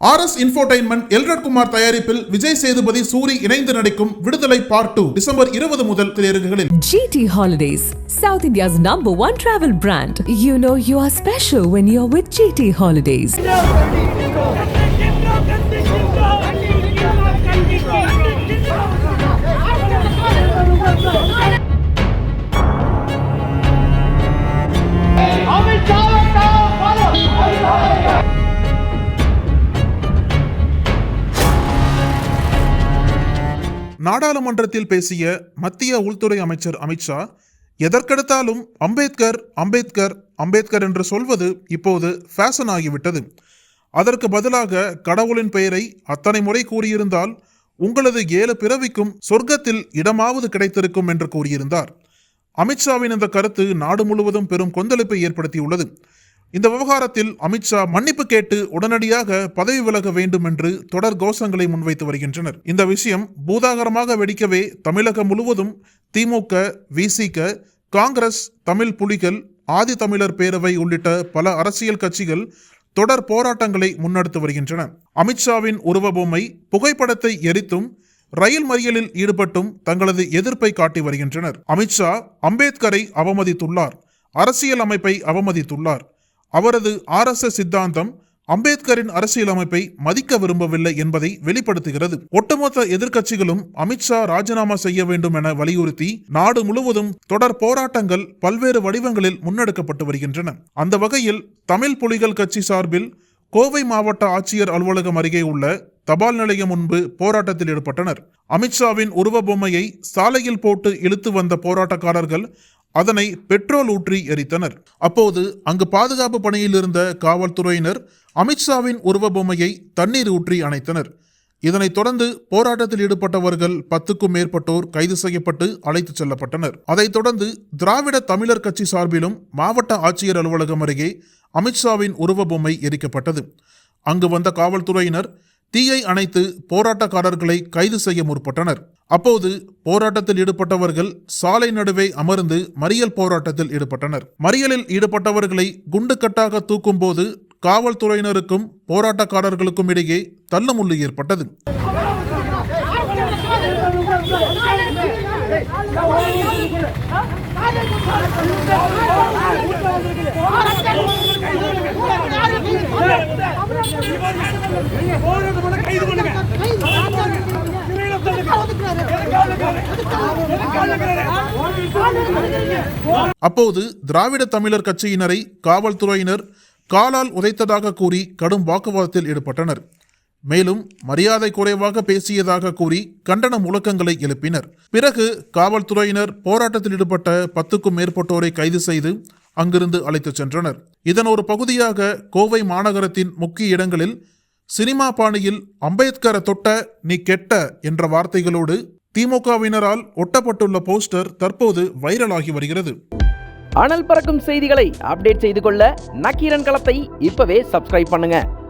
R S infotainment Elred Kumar தயாரிப்பில் விஜய் சேதுபதி சூரி இணைந்து நடிக்கும் விடுதலை பார்ட் டூ டிசம்பர் இருபது முதல் திரையரங்குகளில் GT Holidays, South India's number one travel brand. You know you are special when you're with GT Holidays. Amit நாடாளுமன்றத்தில் பேசிய மத்திய உள்துறை அமைச்சர் அமித்ஷா எதற்கெடுத்தாலும் அம்பேத்கர் அம்பேத்கர் அம்பேத்கர் என்று சொல்வது இப்போது ஃபேஷன் ஆகிவிட்டது. அதற்கு பதிலாக கடவுளின் பெயரை அத்தனை முறை கூறியிருந்தால் உங்களது ஏழு பிறவிக்கும் சொர்க்கத்தில் இடமாவது கிடைத்திருக்கும் என்று கூறியிருந்தார். அமித்ஷாவின் இந்த கருத்து நாடு முழுவதும் பெரும் கொந்தளிப்பை ஏற்படுத்தியுள்ளது. இந்த விவகாரத்தில் அமித்ஷா மன்னிப்பு கேட்டு உடனடியாக பதவி விலக வேண்டும் என்று தொடர் கோஷங்களை முன்வைத்து வருகின்றனர். இந்த விஷயம் பூதாகரமாக வெடிக்கவே தமிழகம் முழுவதும் திமுக விசிக காங்கிரஸ் தமிழ் புலிகள் ஆதி தமிழர் பேரவை உள்ளிட்ட பல அரசியல் கட்சிகள் தொடர் போராட்டங்களை முன்னெடுத்து வருகின்றன. அமித்ஷாவின் உருவபொம்மை புகைப்படத்தை எரித்தும் ரயில் மறியலில் ஈடுபட்டும் தங்களது எதிர்ப்பை காட்டி வருகின்றனர். அமித்ஷா அம்பேத்கரை அவமதித்துள்ளார். அரசியல் அமைப்பை அவமதித்துள்ளார். அவரது ஆர்எஸ்எஸ் சித்தாந்தம் அம்பேத்கரின் அரசியலமைப்பை மதிக்க விரும்பவில்லை என்பதை வெளிப்படுத்துகிறது. ஒட்டுமொத்த எதிர்க்கட்சிகளும் அமித்ஷா ராஜினாமா செய்ய வேண்டும் என வலியுறுத்தி நாடு முழுவதும் தொடர் போராட்டங்கள் பல்வேறு வடிவங்களில் முன்னெடுக்கப்பட்டு வருகின்றன. அந்த வகையில் தமிழ் புலிகள் கட்சி சார்பில் கோவை மாவட்ட ஆட்சியர் அலுவலகம் அருகே உள்ள தபால் நிலையம் முன்பு போராட்டத்தில் ஈடுபட்டனர். அமித்ஷாவின் உருவ பொம்மையை சாலையில் போட்டு இழுத்து வந்த போராட்டக்காரர்கள் அதனை பெட்ரோல் ஊற்றி எரித்தனர். அப்போது அங்கு பாதுகாப்பு பணியில் இருந்த காவல்துறையினர் அமித்ஷாவின் உருவ பொம்மையை தண்ணீர் ஊற்றி அணைத்தனர். இதனைத் தொடர்ந்து போராட்டத்தில் ஈடுபட்டவர்கள் பத்துக்கும் மேற்பட்டோர் கைது செய்யப்பட்டு அழைத்துச் செல்லப்பட்டனர். அதைத் தொடர்ந்து திராவிட தமிழர் கட்சி சார்பிலும் மாவட்ட ஆட்சியர் அலுவலகம் அருகே அமித்ஷாவின் உருவ பொம்மை எரிக்கப்பட்டது. அங்கு வந்த காவல்துறையினர் தீயை அணைத்து போராட்டக்காரர்களை கைது செய்ய முற்பட்டனர். அப்போது போராட்டத்தில் ஈடுபட்டவர்கள் சாலை நடுவே அமர்ந்து மறியல் போராட்டத்தில் ஈடுபட்டனர். மறியலில் ஈடுபட்டவர்களை குண்டுக்கட்டாக தூக்கும் போது காவல்துறையினருக்கும் போராட்டக்காரர்களுக்கும் இடையே தள்ளுமுள்ளு ஏற்பட்டது. அப்போது திராவிட தமிழர் கட்சியினரை காவல்துறையினர் காலால் உதைத்ததாக கூறி கடும் வாக்குவாதத்தில் ஈடுபட்டனர். மேலும் மரியாதை குறைவாக பேசியதாக கூறி கண்டன முழக்கங்களை எழுப்பினர். பிறகு காவல்துறையினர் போராட்டத்தில் ஈடுபட்ட பத்துக்கும் மேற்பட்டோரை கைது செய்து அங்கிருந்து அழைத்துச் சென்றனர். இதன் ஒரு பகுதியாக கோவை மாநகரத்தின் முக்கிய இடங்களில் சினிமா பாணியில் அம்பேத்கரை தொட்ட நீ கெட்ட என்ற வார்த்தைகளோடு திமுகவினரால் ஒட்டப்பட்டுள்ள போஸ்டர் தற்போது வைரலாகி வருகிறது. அனல் பறக்கும் செய்திகளை அப்டேட் செய்து கொள்ள நக்கீரன் களத்தை இப்பவே சப்ஸ்கிரைப் பண்ணுங்க.